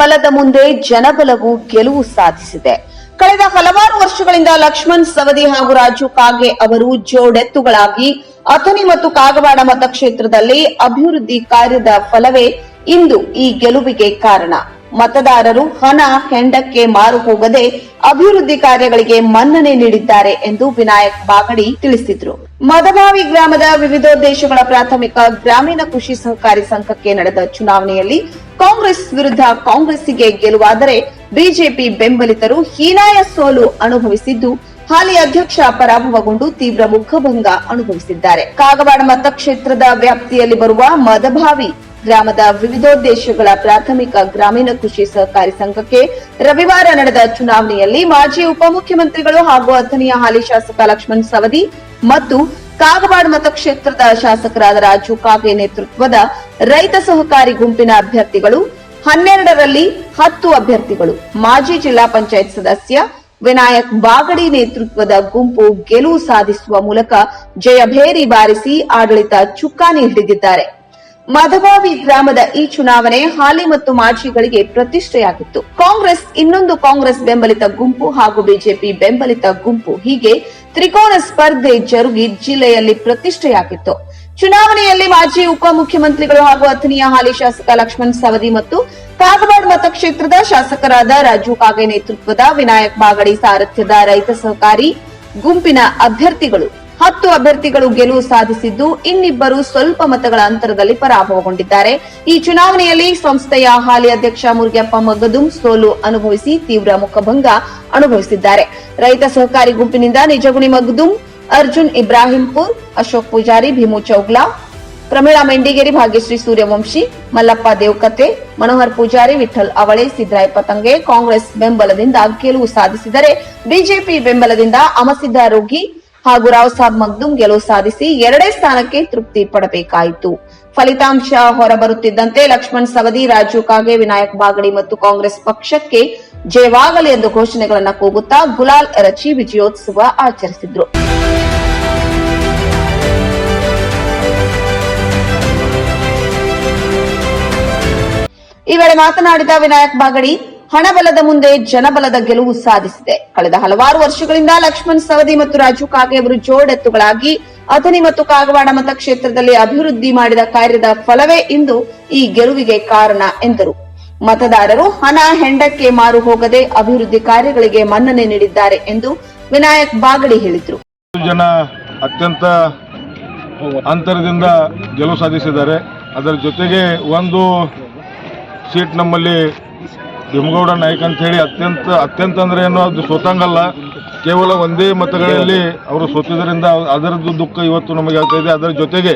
ಬಲದ ಮುಂದೆ ಜನಬಲವು ಗೆಲುವು ಸಾಧಿಸಿದೆ. ಕಳೆದ ಹಲವಾರು ವರ್ಷಗಳಿಂದ ಲಕ್ಷ್ಮಣ್, ಸವದಿ ಹಾಗೂ ರಾಜು ಕಾಗೆ ಅವರು ಜೋಡೆತ್ತುಗಳಾಗಿ ಅಥಣಿ ಮತ್ತು ಕಾಗವಾಡ ಮತಕ್ಷೇತ್ರದಲ್ಲಿ ಅಭಿವೃದ್ಧಿ ಕಾರ್ಯದ ಫಲವೇ ಇಂದು ಈ ಗೆಲುವಿಗೆ ಕಾರಣ. ಮತದಾರರು ಹಣ ಹೆಂಡಕ್ಕೆ ಮಾರು ಹೋಗದೆ ಅಭಿವೃದ್ಧಿ ಕಾರ್ಯಗಳಿಗೆ ಮನ್ನಣೆ ನೀಡಿದ್ದಾರೆ ಎಂದು ವಿನಾಯಕ್ ಬಾಗಡಿ ತಿಳಿಸಿದ್ರು. ಮದಭಾವಿ ಗ್ರಾಮದ ವಿವಿಧೋದ್ದೇಶಗಳ ಪ್ರಾಥಮಿಕ ಗ್ರಾಮೀಣ ಕೃಷಿ ಸಹಕಾರಿ ಸಂಘಕ್ಕೆ ನಡೆದ ಚುನಾವಣೆಯಲ್ಲಿ ಕಾಂಗ್ರೆಸ್ ವಿರುದ್ಧ ಕಾಂಗ್ರೆಸ್ಸಿಗೆ ಗೆಲುವಾದರೆ ಬಿಜೆಪಿ ಬೆಂಬಲಿತರು ಹೀನಾಯ ಸೋಲು ಅನುಭವಿಸಿದ್ದು, ಹಾಲಿ ಅಧ್ಯಕ್ಷ ಪರಾಭವಗೊಂಡು ತೀವ್ರ ಮುಖಭಂಗ ಅನುಭವಿಸಿದ್ದಾರೆ. ಕಾಗವಾಡ ಮತಕ್ಷೇತ್ರದ ವ್ಯಾಪ್ತಿಯಲ್ಲಿ ಬರುವ ಮದಭಾವಿ ಗ್ರಾಮದ ವಿವಿಧೋದ್ದೇಶಗಳ ಪ್ರಾಥಮಿಕ ಗ್ರಾಮೀಣ ಕೃಷಿ ಸಹಕಾರಿ ಸಂಘಕ್ಕೆ ರವಿವಾರ ನಡೆದ ಚುನಾವಣೆಯಲ್ಲಿ ಮಾಜಿ ಉಪಮುಖ್ಯಮಂತ್ರಿಗಳು ಹಾಗೂ ಅಥಣಿಯ ಹಾಲಿ ಶಾಸಕ ಲಕ್ಷ್ಮಣ್ ಸವದಿ ಮತ್ತು ಕಾಗವಾಡ ಮತಕ್ಷೇತ್ರದ ಶಾಸಕರಾದ ರಾಜು ಕಾಗೆ ನೇತೃತ್ವದ ರೈತ ಸಹಕಾರಿ ಗುಂಪಿನ ಅಭ್ಯರ್ಥಿಗಳು, ಹನ್ನೆರಡರಲ್ಲಿ ಹತ್ತು ಅಭ್ಯರ್ಥಿಗಳು, ಮಾಜಿ ಜಿಲ್ಲಾ ಪಂಚಾಯತ್ ಸದಸ್ಯ ವಿನಾಯಕ್ ಬಾಗಡಿ ನೇತೃತ್ವದ ಗುಂಪು ಗೆಲುವು ಸಾಧಿಸುವ ಮೂಲಕ ಜಯಭೇರಿ ಬಾರಿಸಿ ಆಡಳಿತ ಚುಕ್ಕಾಣಿ ಹಿಡಿದಿದ್ದಾರೆ. ಮಧಬಾವಿ ಗ್ರಾಮದ ಈ ಚುನಾವಣೆ ಹಾಲಿ ಮತ್ತು ಮಾಜಿಗಳಿಗೆ ಪ್ರತಿಷ್ಠೆಯಾಗಿತ್ತು. ಕಾಂಗ್ರೆಸ್, ಇನ್ನೊಂದು ಕಾಂಗ್ರೆಸ್ ಬೆಂಬಲಿತ ಗುಂಪು ಹಾಗೂ ಬಿಜೆಪಿ ಬೆಂಬಲಿತ ಗುಂಪು ಹೀಗೆ ತ್ರಿಕೋನ ಸ್ಪರ್ಧೆ ಜರುಗಿ ಜಿಲ್ಲೆಯಲ್ಲಿ ಪ್ರತಿಷ್ಠೆಯಾಗಿತ್ತು. ಚುನಾವಣೆಯಲ್ಲಿ ಮಾಜಿ ಉಪಮುಖ್ಯಮಂತ್ರಿಗಳು ಹಾಗೂ ಅಥಣಿಯ ಹಾಲಿ ಶಾಸಕ ಲಕ್ಷ್ಮಣ್ ಸವದಿ ಮತ್ತು ಕಾಗವಾಡ ಮತಕ್ಷೇತ್ರದ ಶಾಸಕರಾದ ರಾಜು ಕಾಗೆ ನೇತೃತ್ವದ ವಿನಾಯಕ್ ಬಾಗಡಿ ಸಾರಥ್ಯದ ರೈತ ಸಹಕಾರಿ ಗುಂಪಿನ ಅಭ್ಯರ್ಥಿಗಳು ಹತ್ತು ಅಭ್ಯರ್ಥಿಗಳು ಗೆಲುವು ಸಾಧಿಸಿದ್ದು ಇನ್ನಿಬ್ಬರು ಸ್ವಲ್ಪ ಮತಗಳ ಅಂತರದಲ್ಲಿ ಪರಾಭವಗೊಂಡಿದ್ದಾರೆ. ಈ ಚುನಾವಣೆಯಲ್ಲಿ ಸಂಸ್ಥೆಯ ಹಾಲಿ ಅಧ್ಯಕ್ಷ ಮುರುಗಪ್ಪ ಮಗದುಂ ಸೋಲು ಅನುಭವಿಸಿ ತೀವ್ರ ಮುಖಭಂಗ ಅನುಭವಿಸಿದ್ದಾರೆ. ರೈತ ಸಹಕಾರಿ ಗುಂಪಿನಿಂದ ನಿಜಗುಣಿ ಮಗದುಂ, ಅರ್ಜುನ್ ಇಬ್ರಾಹಿಂಪುರ್, ಅಶೋಕ್ ಪೂಜಾರಿ, ಭೀಮು ಚೌಗ್ಲಾ, ಪ್ರಮೀಳಾ ಮೆಂಡಿಗೇರಿ, ಭಾಗ್ಯಶ್ರೀ ಸೂರ್ಯವಂಶಿ, ಮಲ್ಲಪ್ಪ ದೇವಕತೆ, ಮನೋಹರ್ ಪೂಜಾರಿ ವಿಠಲ್ ಅವಳೆ ಸಿದ್ದರಾಯ ಪತಂಗೆ ಕಾಂಗ್ರೆಸ್ ಬೆಂಬಲದಿಂದ ಗೆಲುವು ಸಾಧಿಸಿದರೆ ಬಿಜೆಪಿ ಬೆಂಬಲದಿಂದ ಅಮಸಿದ್ದ ರೋಗಿ ಹಾಗೂ ರಾವ್ ಸಾಬ್ ಮಗ್ದುಂ ಗೆಲುವು ಸಾಧಿಸಿ ಎರಡೇ ಸ್ಥಾನಕ್ಕೆ ತೃಪ್ತಿ ಪಡಬೇಕಾಯಿತು. ಫಲಿತಾಂಶ ಹೊರಬರುತ್ತಿದ್ದಂತೆ ಲಕ್ಷ್ಮಣ್ ಸವದಿ, ರಾಜು ಕಾಗೆ, ವಿನಾಯಕ್ ಬಾಗಡಿ ಮತ್ತು ಕಾಂಗ್ರೆಸ್ ಪಕ್ಷಕ್ಕೆ ಜಯವಾಗಲಿ ಎಂದು ಘೋಷಣೆಗಳನ್ನು ಕೂಗುತ್ತಾ ಗುಲಾಲ್ ರಚಿ ವಿಜಯೋತ್ಸವ ಆಚರಿಸಿದ್ರು. ಈ ವೇಳೆ ಮಾತನಾಡಿದ ವಿನಾಯಕ್ ಬಾಗಡಿ ಹಣಬಲದ ಮುಂದೆ ಜನಬಲದ ಗೆಲುವು ಸಾಧಿಸಿದೆ. ಕಳೆದ ಹಲವಾರು ವರ್ಷಗಳಿಂದ ಲಕ್ಷ್ಮಣ್, ಸವದಿ ಮತ್ತು ರಾಜು ಕಾಗೆ ಅವರು ಜೋಡೆತ್ತುಗಳಾಗಿ ಅಥಣಿ ಮತ್ತು ಕಾಗವಾಡ ಮತಕ್ಷೇತ್ರದಲ್ಲಿ ಅಭಿವೃದ್ಧಿ ಮಾಡಿದ ಕಾರ್ಯದ ಫಲವೇ ಇಂದು ಈ ಗೆಲುವಿಗೆ ಕಾರಣ ಎಂದರು. ಮತದಾರರು ಹಣ, ಹೆಂಡಕ್ಕೆ ಮಾರು ಹೋಗದೆ ಅಭಿವೃದ್ಧಿ ಕಾರ್ಯಗಳಿಗೆ ಮನ್ನಣೆ ನೀಡಿದ್ದಾರೆ ಎಂದು ವಿನಾಯಕ್ ಬಾಗಡಿ ಹೇಳಿದರು. ಜನ ಅತ್ಯಂತ ಅಂತರದಿಂದ ಗೆಲುವು ಸಾಧಿಸಿದ್ದಾರೆ. ಅದರ ಜೊತೆಗೆ ಒಂದು ಸೀಟ್ ನಮ್ಮಲ್ಲಿ ಭೀಮಗೌಡ ನಾಯ್ಕ ಅಂತ ಹೇಳಿ ಅತ್ಯಂತ ಅತ್ಯಂತ ಅಂದ್ರೆ ಏನು, ಅದು ಸೋತಂಗಲ್ಲ. ಕೇವಲ ಒಂದೇ ಮತಗಳಲ್ಲಿ ಅವರು ಸೋತಿದ್ದರಿಂದ ಅದರದ್ದು ದುಃಖ ಇವತ್ತು ನಮಗೆ ಆಗ್ತಾ ಇದೆ. ಅದರ ಜೊತೆಗೆ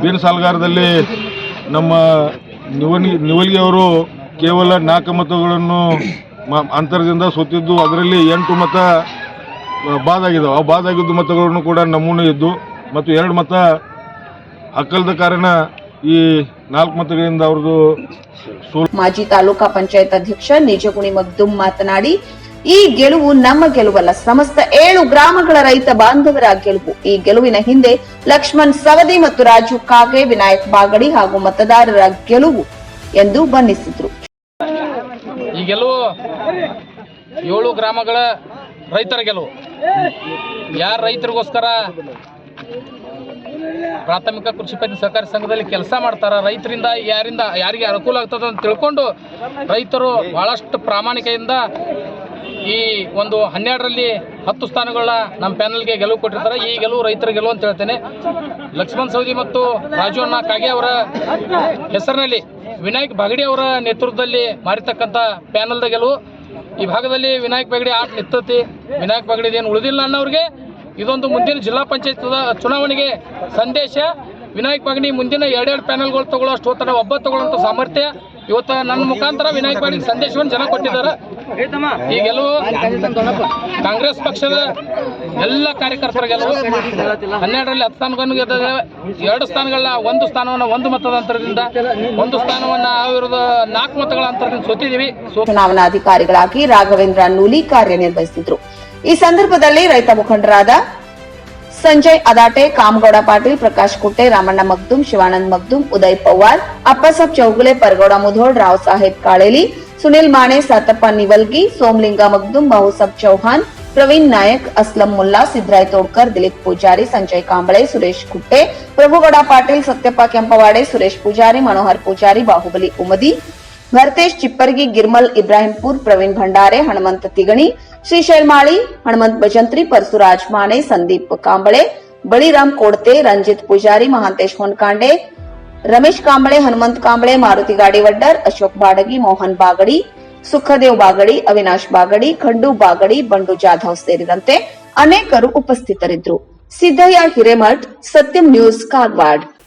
ಬೀನ್ ಸಾಲ್ಗಾರದಲ್ಲಿ ನಮ್ಮ ನಿವಲಿ ಅವರು ಕೇವಲ ನಾಲ್ಕು ಮತಗಳನ್ನು ಅಂತರದಿಂದ ಸೋತಿದ್ದು, ಅದರಲ್ಲಿ ಎಂಟು ಮತ ಬಾದಾಗಿದ್ದವು ಆ ಬಾದಾಗಿದ್ದ ಮತಗಳನ್ನು ಕೂಡ ನಮೂನೆ ಇದ್ದು, ಮತ್ತು ಎರಡು ಮತ ಹಕ್ಕಲ್ದ ಕಾರಣ ಈ ನಾಲ್ಕು ಮತಗಳಿಂದ ಅವ್ರದ್ದು ಮಾಜಿ ತಾಲೂಕಾ ಪಂಚಾಯತ್ ಅಧ್ಯಕ್ಷ ನಿಜಗುಣಿ ಮಗ್ದುಮ್ ಮಾತನಾಡಿ ಈ ಗೆಲುವು ನಮ್ಮ ಗೆಲುವಲ್ಲ. ಸಮಸ್ತ ಏಳು ಗ್ರಾಮಗಳ ರೈತ ಬಾಂಧವರ ಗೆಲುವು. ಈ ಗೆಲುವಿನ ಹಿಂದೆ ಲಕ್ಷ್ಮಣ್ ಸವದಿ ಮತ್ತು ರಾಜು ಕಾಗೆ ವಿನಾಯಕ್ ಬಾಗಡಿ ಹಾಗೂ ಮತದಾರರ ಗೆಲುವು ಎಂದು ಬಣ್ಣಿಸಿದ್ರು. ಈ ಗೆಲುವು ಏಳು ಗ್ರಾಮಗಳ ರೈತರ ಗೆಲುವು. ಯಾರ ರೈತರಿಗೋಸ್ಕರ ಪ್ರಾಥಮಿಕ ಕೃಷಿ ಪದ್ಧತಿ ಸಹಕಾರಿ ಸಂಘದಲ್ಲಿ ಕೆಲಸ ಮಾಡ್ತಾರೆ. ರೈತರಿಂದ ಯಾರಿಂದ ಯಾರಿಗೆ ಅನುಕೂಲ ಆಗ್ತದೆ ಅಂತ ತಿಳ್ಕೊಂಡು ರೈತರು ಭಾಳಷ್ಟು ಪ್ರಾಮಾಣಿಕೆಯಿಂದ ಈ ಒಂದು ಹನ್ನೆರಡರಲ್ಲಿ ಹತ್ತು ಸ್ಥಾನಗಳ ನಮ್ಮ ಪ್ಯಾನಲ್ಗೆ ಗೆಲುವು ಕೊಟ್ಟಿರ್ತಾರೆ. ಈ ಗೆಲುವು ರೈತರ ಗೆಲುವು ಅಂತ ಹೇಳ್ತೇನೆ. ಲಕ್ಷ್ಮಣ್ ಸೌದಿ ಮತ್ತು ರಾಜು ಅಣ್ಣ ಕಾಗೆ ಅವರ ಹೆಸರಿನಲ್ಲಿ ವಿನಾಯಕ್ ಬಾಗಡಿ ಅವರ ನೇತೃತ್ವದಲ್ಲಿ ಮಾರಿತಕ್ಕಂಥ ಪ್ಯಾನಲ್ದ ಗೆಲುವು. ಈ ಭಾಗದಲ್ಲಿ ವಿನಾಯಕ್ ಬಾಗಡಿ ಆಟ ನಿಂತತಿ. ವಿನಾಯಕ್ ಬಾಗಡಿ ಏನು ಉಳಿದಿಲ್ಲ ಅನ್ನೋರಿಗೆ ಇದೊಂದು ಮುಂದಿನ ಜಿಲ್ಲಾ ಪಂಚಾಯತ್ ಚುನಾವಣೆಗೆ ಸಂದೇಶ. ವಿನಾಯಕ್ ಬಾಗಡಿ ಮುಂದಿನ ಎರಡೆರಡು ಪ್ಯಾನಲ್ಗಳು ತಗೊಳ್ಳೋ ಅಷ್ಟು ಹೋಗ್ತಾರೆ ಒಬ್ಬ ತಗೊಳ್ಳೋಂಥ ಸಾಮರ್ಥ್ಯ. ಇವತ್ತು ನನ್ನ ಮುಖಾಂತರ ವಿನಾಯಕ್ ಬಾಗಡಿ ಸಂದೇಶವನ್ನು ಜನ ಕೊಟ್ಟಿದ್ದಾರೆ. ಈ ಗೆಲುವು ಕಾಂಗ್ರೆಸ್ ಪಕ್ಷದ ಎಲ್ಲ ಕಾರ್ಯಕರ್ತರ ಗೆಲುವು. ಹನ್ನೆರಡರಲ್ಲಿ ಹತ್ತು ಸ್ಥಾನಗಳನ್ನು ಗೆದ್ದಿದೆ ಎರಡು ಸ್ಥಾನಗಳನ್ನ ಒಂದು ಸ್ಥಾನವನ್ನು ಒಂದು ಮತದ ಅಂತರದಿಂದ, ಒಂದು ಸ್ಥಾನವನ್ನು ವಿರುದ್ಧ ನಾಲ್ಕು ಮತಗಳ ಅಂತರದಿಂದ ಸೋತಿದ್ದೀವಿ. ಚುನಾವಣಾಧಿಕಾರಿಗಳಾಗಿ ರಾಘವೇಂದ್ರ ನೂಲಿ ಕಾರ್ಯನಿರ್ವಹಿಸಿದ್ರು. ಈ ಸಂದರ್ಭದಲ್ಲಿ ರೈತ ಮುಖಂಡರಾದ ಸಂಜಯ್ ಅದಾಟೆ ಕಾಮಗೌಡ ಪಾಟೀಲ್ ಪ್ರಕಾಶ್ ಕುಟ್ಟೆ ರಾಮಣ್ಣ ಮಗ್ದುಂ ಶಿವಾನಂದ್ ಮಗ್ದುಂ ಉದಯ್ ಪವಾರ್ ಅಪ್ಪಸಾಬ್ ಚೌಗುಲೆ ಪರಗೌಡ ಮುಧೋಳ್ ರಾವ್ ಸಾಹೇಬ್ ಕಾಳೇಲಿ ಸುನಿಲ್ ಮಾಣೆ ಸಾತಪ್ಪ ನಿವಲ್ಗಿ ಸೋಮಲಿಂಗ ಮಗ್ದುಂ ಮಹೂಸಬ್ ಚೌಹಾನ್ ಪ್ರವೀಣ್ ನಾಯಕ್ ಅಸ್ಲಂ ಮುಲ್ಲಾ ಸಿದ್ದರಾಯ್ ತೋಡ್ಕರ್ ದಿಲೀಪ್ ಪೂಜಾರಿ ಸಂಜಯ್ ಕಾಂಬಳೆ ಸುರೇಶ್ ಕುಟ್ಟೆ ಪ್ರಭುಗೌಡ ಪಾಟೀಲ್ ಸತ್ಯಪ್ಪ ಕೆಂಪವಾಡೆ ಸುರೇಶ್ ಪೂಜಾರಿ ಮನೋಹರ್ ಪೂಜಾರಿ ಬಾಹುಬಲಿ ಉಮದಿ ಭರತೇಶ್ ಚಿಪ್ಪರ್ಗಿ, ಗಿರ್ಮಲ್ ಇಬ್ರಾಹಿಂಪುರ್, ಪ್ರವೀಣ್ ಭಂಡಾರೆ ಹನುಮಂತ ತಿಗಣಿ, ಶ್ರೀ ಮಾಳಿ ಹನುಮಂತ್ ಭಜಂತ್ರಿ ಪರಸುರಾಜ್ ಮಾನೆ ಸಂದೀಪ್ ಕಾಂಬಳೆ, ಬಳಿರಾಮ್ ಕೋಡ್ತೆ, ರಂಜಿತ್ ಪೂಜಾರಿ, ಮಹಾಂತೇಶ್ ಹೊನ್ಕಾಂಡೆ, ರಮೇಶ್ ಕಾಂಬಳೆ, ಹನುಮಂತ್ ಕಾಂಬಳೆ, ಮಾರುತಿ ಗಾಡಿವಡ್ಡರ್, ಅಶೋಕ್ ಬಾಡಗಿ, ಮೋಹನ್ ಬಾಗಡಿ, ಸುಖದೇವ್ ಬಾಗಡಿ, ಅವಿನಾಶ್ ಬಾಗಡಿ, ಖಂಡು ಬಾಗಡಿ, ಬಂಡು ಜಾಧವ್ ಸೇರಿದಂತೆ ಅನೇಕರು ಉಪಸ್ಥಿತರಿದ್ದರು. ಸಿದ್ದಯ್ಯ ಹಿರೇಮಠ್, ಸತ್ಯಂ ನ್ಯೂಸ್ ಕಾಗವಾಡ್.